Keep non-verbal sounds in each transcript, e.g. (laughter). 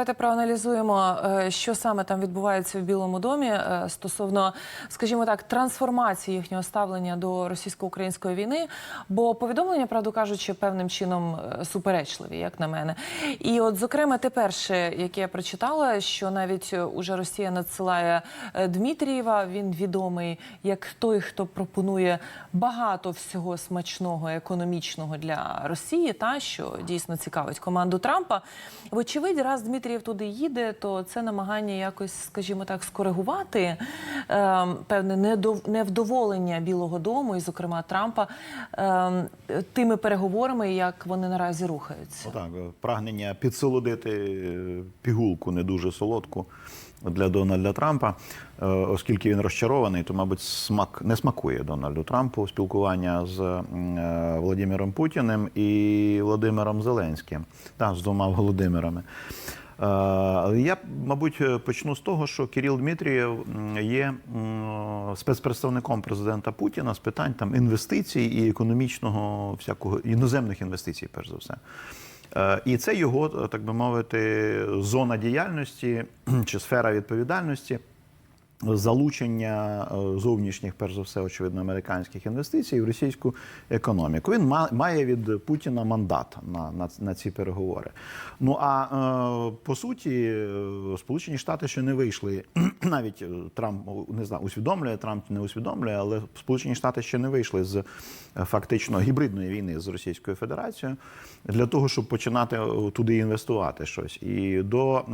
Давайте проаналізуємо, е, що саме там відбувається в Білому домі е, стосовно, скажімо так, трансформації їхнього ставлення до російсько-української війни. Бо повідомлення, правду кажучи, певним чином е, суперечливі, як на мене. І, от, зокрема, те перше, яке я прочитала, що навіть уже Росія надсилає Дмитрієва. Він відомий як той, хто пропонує багато всього смачного економічного для Росії, та що дійсно цікавить команду Трампа. Вочевидь, раз Дмитрієв туди їде, то це намагання якось, скажімо так, скоригувати е, певне невдоволення Білого Дому, і, зокрема, Трампа е, тими переговорами, як вони наразі рухаються. Отак, е, прагнення підсолодити е, пігулку не дуже солодку для Дональда Трампа, Е, оскільки він розчарований, то, мабуть, смак не смакує Дональду Трампу спілкування з Володимиром Путіним і Володимиром Зеленським, так, з двома Володимирами. Е, Але я, мабуть, почну з того, що Кирил Дмитрієв є спецпредставником президента Путіна з питань там інвестицій і економічного всякого іноземних інвестицій, перш за все. Е, І це його, так би мовити, зона діяльності чи сфера відповідальності. Залучення е, зовнішніх, перш за все, очевидно, американських інвестицій в російську економіку. Він має від Путіна мандат на, на, на ці переговори. Ну а е, по суті, е, Сполучені Штати ще не вийшли. (clears throat) Навіть Трамп не знаю, усвідомлює, Трамп не усвідомлює, але Сполучені Штати ще не вийшли з фактично гібридної війни з Російською Федерацією для того, щоб починати туди інвестувати щось. І до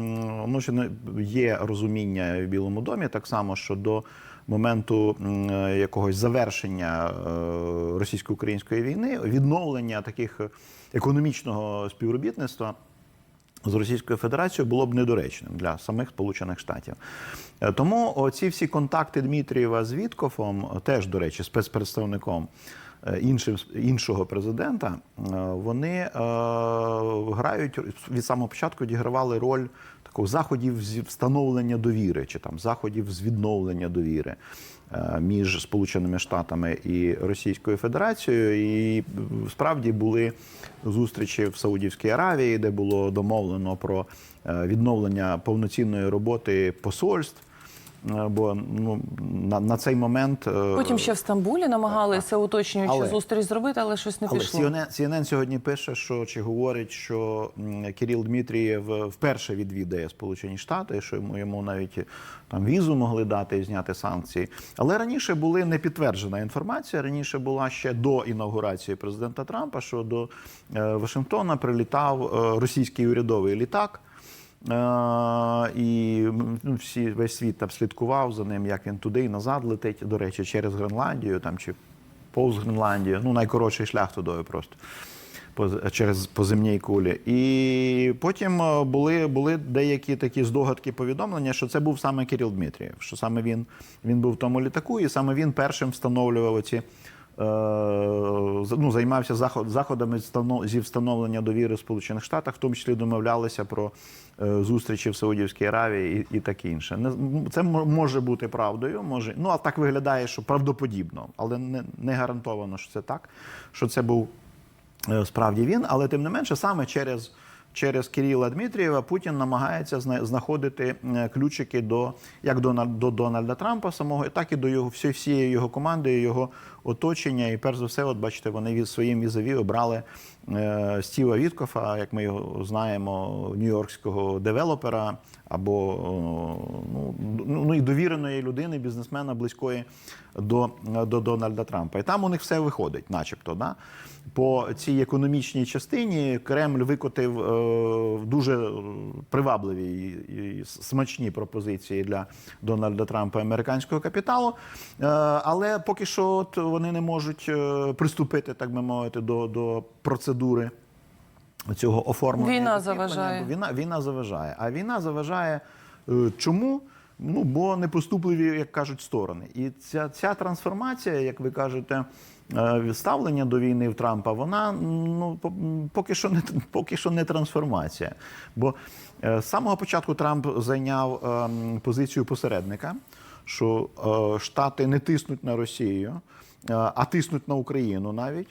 ну, ще є розуміння в Білому домі, так само, що до моменту е, якогось завершення е, російсько-української війни, відновлення таких економічного співробітництва. З Російською Федерацією було б недоречним для самих Сполучених Штатів. Е, Тому ці всі контакти Дмитрієва з Віткофом, теж, до речі, спецпредставником іншим, іншого президента, е, вони е, грають від самого початку відігравали роль такого заходів з встановлення довіри, чи там заходів з відновлення довіри е, між Сполученими Штатами і Російською Федерацією. І справді були зустрічі в Саудівській Аравії, де було домовлено про відновлення повноцінної роботи посольств. Е, Бо ну на, на цей момент е, Потім ще в Стамбулі намагалися уточнюючи Але- зустріч зробити, але щось не але пішло. CNN, CNN сьогодні пише, що чи говорить, що Кирил Дмитрієв вперше відвідає Сполучені Штати, що йому, йому навіть там візу могли дати і зняти санкції. Але раніше були не підтверджена інформація. Раніше була ще до інаугурації президента Трампа, що до е, Вашингтона прилітав е, російський урядовий літак. Е, І ну, всі весь світ там слідкував за ним, як він туди і назад летить. До речі, через Гренландію там чи повз Гренландію. Ну найкоротший шлях туди просто через по земній кулі. І потім е, були, були деякі такі здогадки повідомлення, що це був саме Кирил Дмитрієв, що саме він, він був в тому літаку, і саме він першим встановлював оці. Е, Ну, займався заход, заходами зі встановлення довіри в Сполучених Штатах, в тому числі домовлялися про е, зустрічі в Саудівській Аравії і, і таке інше. Це може бути правдою, може, ну а так виглядає, що правдоподібно, але не, не гарантовано, що це так, що це був е, справді він, але тим не менше, саме через, через Кирила Дмитрієва Путін намагається знаходити ключики до як до, до Дональда Трампа самого, так і до його всієї його команди, його оточення. І перш за все, от бачите, вони від своїм візаві обрали е, Стіва Віткофа, як ми його знаємо, нью-йоркського девелопера або о, ну, ну і довіреної людини, бізнесмена близької до, до Дональда Трампа. І там у них все виходить, начебто. Да? По цій економічній частині Кремль викотив е, дуже привабливі і, і смачні пропозиції для Дональда Трампа американського капіталу. Е, але поки що от вони не можуть е, приступити, так би мовити, до, до процедури цього оформлення. Війна заважає. Війна, війна заважає. А війна заважає е, чому? Ну, бо непоступливі, як кажуть, сторони. І ця, ця трансформація, як ви кажете, е, ставлення до війни в Трампа, вона ну, по- поки що не, поки що не трансформація. Бо з самого початку Трамп зайняв позицію посередника, що Штати не тиснуть на Росію, а тиснуть на Україну навіть.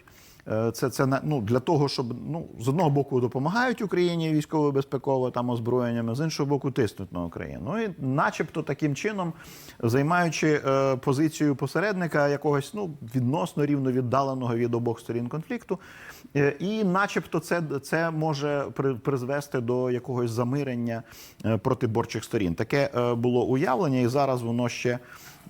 Е, Це, це ну, для того, щоб ну, з одного боку допомагають Україні військово-безпеково там озброєннями, з іншого боку, тиснуть на Україну. Ну і начебто таким чином, займаючи е, позицію посередника якогось ну, відносно рівно віддаленого від обох сторін конфлікту, е, і начебто це, це може при, призвести до якогось замирення е, протиборчих сторін. Таке е, було уявлення, і зараз воно ще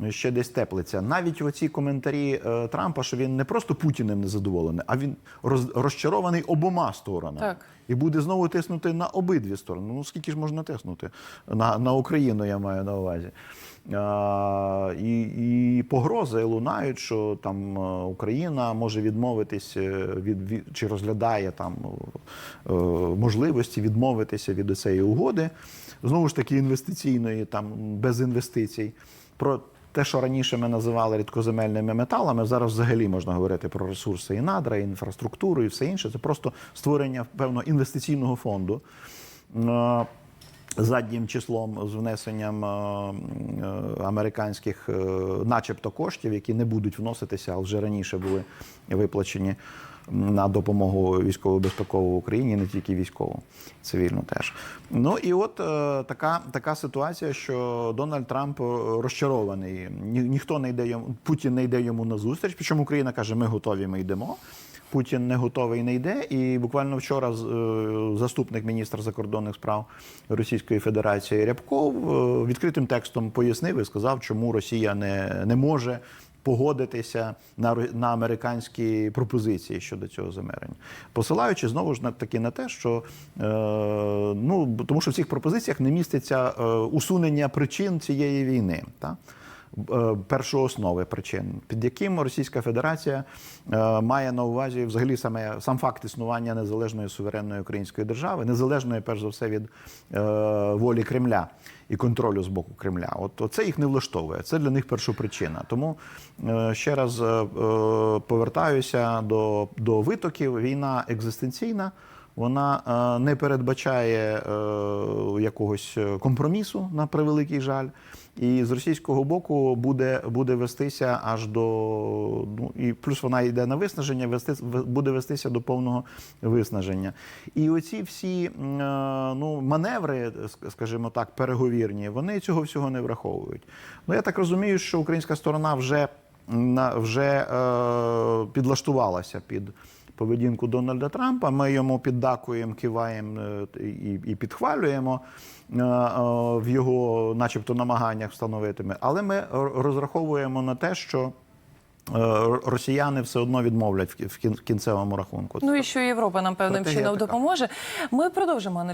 ще десь теплиться. Навіть оці коментарі е, Трампа, що він не просто Путіним незадоволений, а він роз, розчарований обома сторонами. Так. І буде знову тиснути на обидві сторони. Ну скільки ж можна тиснути? На, на Україну я маю на увазі. А, і, і погрози лунають, що там е, Україна може відмовитись е, від, від чи розглядає там е, можливості відмовитися від цієї угоди. Знову ж таки, інвестиційної, там без інвестицій. Про те, що раніше ми називали рідкоземельними металами, зараз взагалі можна говорити про ресурси і надра, і інфраструктуру, і все інше. Це просто створення певного інвестиційного фонду. Е, Заднім числом з внесенням е, е, американських, начебто, коштів, які не будуть вноситися, а вже раніше були виплачені на допомогу військово-безпекову Україні, не тільки військову, цивільну теж. Ну і от е, така, така ситуація, що Дональд Трамп е, розчарований. Ні, ніхто не йде йому, Путін не йде йому на зустріч. Причому Україна каже, ми готові, ми йдемо. Путін не готовий, не йде. І буквально вчора е, заступник міністра закордонних справ Російської Федерації Рябков відкритим текстом пояснив і сказав, чому Росія не, не може погодитися на, на американські пропозиції щодо цього замерення, посилаючи знову ж на таки на те, що е, ну тому що в цих пропозиціях не міститься е, усунення причин цієї війни. Та? Е, першооснови причин, під яким Російська Федерація е, має на увазі взагалі саме сам факт існування незалежної суверенної української держави, незалежної перш за все від е, волі Кремля і контролю з боку Кремля. От, це їх не влаштовує. Це для них першопричина. Тому ще раз повертаюся до, до витоків. Війна екзистенційна. Вона не передбачає якогось компромісу на превеликий жаль, і з російського боку буде, буде вестися аж до ну і плюс вона йде на виснаження, вести буде вестися до повного виснаження. І оці всі е, ну маневри, скажімо так, переговірні, вони цього всього не враховують. Ну я так розумію, що українська сторона вже вже е, підлаштувалася під поведінку Дональда Трампа. Ми йому піддакуємо, киваємо е, і, підхвалюємо е, е, в його, начебто, намаганнях встановити. Але ми розраховуємо на те, що росіяни все одно відмовлять в кі- в кін- в кінцевому рахунку. Ну і що Європа нам певним чином допоможе. Ми продовжимо аналізувати.